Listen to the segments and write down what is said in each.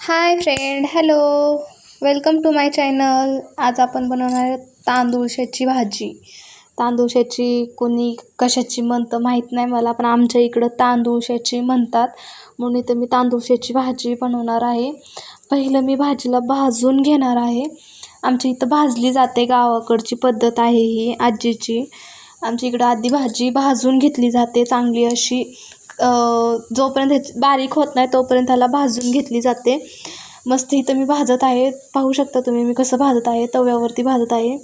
Hi friend hello. Welcome to my channel. आज आपण बनवणार आहे तांदूळशाची भाजी. तांदूळशाची कोणी कशाची म्हणतं माहीत नाही मला पण आमच्या इकडं तांदूळशाची म्हणतात. म्हणून इथं मी तांदूळशाची भाजी बनवणार आहे. पहिलं मी भाजीला भाजून घेणार आहे. आमच्या इथं भाजली जाते गावाकडची पद्धत आहे ही आजीची. आमच्या इकडं आधी भाजी भाजून घेतली जाते चांगली अशी. जोपर्यंत ह्याची बारीक होत नाही तोपर्यंत त्याला भाजून घेतली जाते. मस्त इथं मी भाजत आहे. पाहू शकता तुम्ही मी कसं भाजत आहे तव्यावरती भाजत आहे.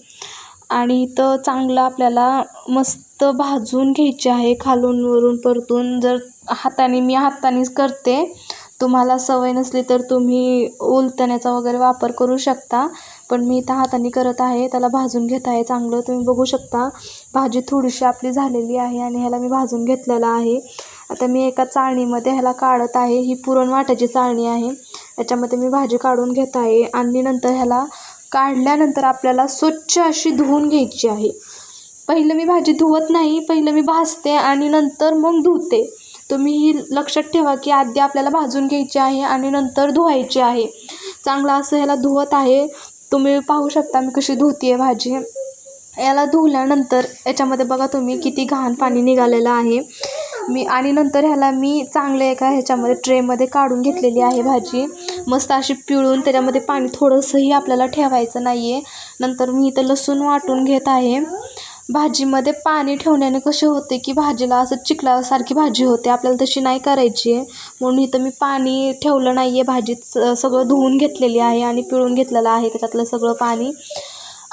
आणि इथं चांगलं आपल्याला मस्त भाजून घ्यायचे आहे. खालून वरून परतून जर हाताने मी हातानेच करते. तुम्हाला सवय नसली तर तुम्ही उलतण्याचा वगैरे वापर करू शकता. पण मी इथं हाताने करत आहे. त्याला भाजून घेत आहे. चांगलं तुम्ही बघू शकता. भाजी थोडीशी आपली झालेली आहे आणि ह्याला मी भाजून घेतलेलं आहे. आता मी एका चाळणीमध्ये ह्याला काढत आहे. ही पुरण वाटायची चाळणी आहे. याच्यामध्ये मी भाजी काढून घेत आहे आणि नंतर ह्याला काढल्यानंतर आपल्याला स्वच्छ अशी धुवून घ्यायची आहे. पहिलं मी भाजी धुवत नाही पहिलं मी भाजते आणि नंतर मग धुते. तुम्ही ही लक्षात ठेवा की आधी आपल्याला भाजून घ्यायची आहे आणि नंतर धुवायची आहे. चांगलं असं ह्याला धुवत आहे. तुम्ही पाहू शकता मी कशी धुते आहे भाजी. याला धुवल्यानंतर याच्यामध्ये बघा तुम्ही किती घाण पाणी निघालेलं आहे. मी आणि नंतर ह्याला मी चांगले एका ह्याच्यामध्ये ट्रेमध्ये काढून घेतलेली आहे भाजी. मस्त अशी पिळून त्याच्यामध्ये पाणी थोडंसंही आपल्याला ठेवायचं नाही आहे नंतर मी इथं लसूण वाटून घेत आहे. भाजीमध्ये पाणी ठेवण्याने कसे होते की भाजीला असं चिखलासारखी भाजी होते. आपल्याला तशी नाही करायची आहे. म्हणून इथं मी पाणी ठेवलं नाही आहे भाजीत सगळं धुवून घेतलेली आहे आणि पिळून घेतलेलं आहे. त्याच्यातलं सगळं पाणी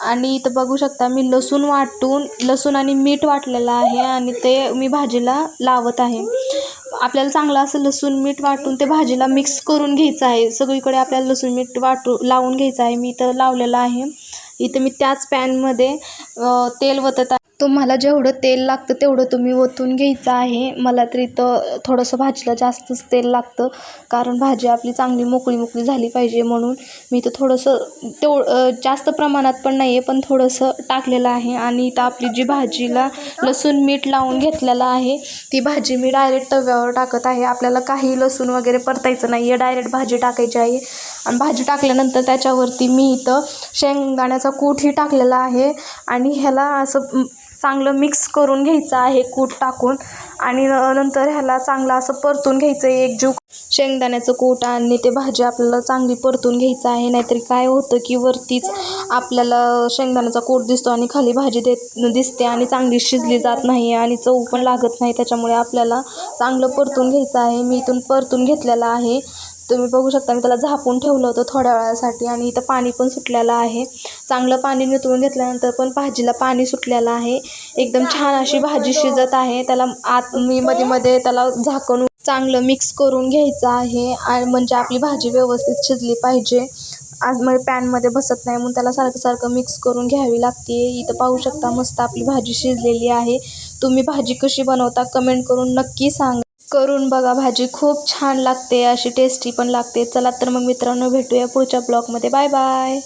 आणि इथं बघू शकता मी लसूण वाटून लसूण आणि मीठ वाटलेलं आहे आणि ते मी भाजीला लावत आहे. आपल्याला चांगलं असं लसूण मीठ वाटून ते भाजीला मिक्स करून घ्यायचं आहे. सगळीकडे आपल्याला लसूण मीठ वाटू लावून घ्यायचं आहे. मी इथं लावलेलं आहे. इथं मी त्याच पॅनमध्ये तेल वतत आहे. तुम्हाला जेवढं तेल लागतं तेवढं तुम्ही ओतून घ्यायचं आहे. मला तर इथं थोडंसं भाजीला जास्तच तेल लागतं. कारण भाजी आपली चांगली मोकळी मोकळी झाली पाहिजे म्हणून. मी इथं थोडंसं तेव जास्त प्रमाणात पण नाही आहे पण थोडंसं टाकलेलं आहे. आणि इथं आपली जी भाजीला लसूण मीठ लावून घेतलेलं आहे ती भाजी मी डायरेक्ट तव्यावर टाकत आहे. आपल्याला काही लसूण वगैरे परतायचं नाही आहे डायरेक्ट भाजी टाकायची आहे. आणि भाजी टाकल्यानंतर त्याच्यावरती मी इथं शेंगदाण्याचा कूटही टाकलेला आहे. आणि ह्याला असं चांगलं मिक्स करून घ्यायचं आहे कूट टाकून. आणि नंतर ह्याला चांगलं असं परतून घ्यायचं आहे एकजीव शेंगदाण्याचं कूट आणि ते भाजी आपल्याला चांगली परतून घ्यायचं आहे नाहीतरी काय होतं की वरतीच आपल्याला शेंगदाण्याचा कूट दिसतो आणि खाली भाजी देत दिसते आणि चांगली शिजली जात नाही आणि चव पण लागत नाही त्याच्यामुळे आपल्याला चांगलं परतून घ्यायचं आहे. मी इथून परतून घेतलेलं आहे. तुम्ही बघू शकता मी त्याला झापून ठेवलं होतं थोड्या वेळासाठी आणि इथं पाणी पण सुटलेलं आहे. चांगलं पाणी नितळून घेतल्यानंतर पण भाजीला पाणी सुटलेलं आहे. एकदम छान अशी भाजी शिजत आहे. त्याला आत मी मध्ये मध्ये त्याला झाकून चांगलं मिक्स करून घ्यायचं आहे. आणि म्हणजे आपली भाजी व्यवस्थित शिजली पाहिजे. आज मग पॅनमध्ये बसत नाही म्हणून त्याला सारखं सारखं मिक्स करून घ्यावी लागते. इथं पाहू शकता मस्त आपली भाजी शिजलेली आहे. तुम्ही भाजी कशी बनवता कमेंट करून नक्की सांगा. करून बघा भाजी खूप छान लागते अशी टेस्टी पण लागते. चला तर मग मित्रांनो भेटूया पुढच्या ब्लॉगमध्ये बाय बाय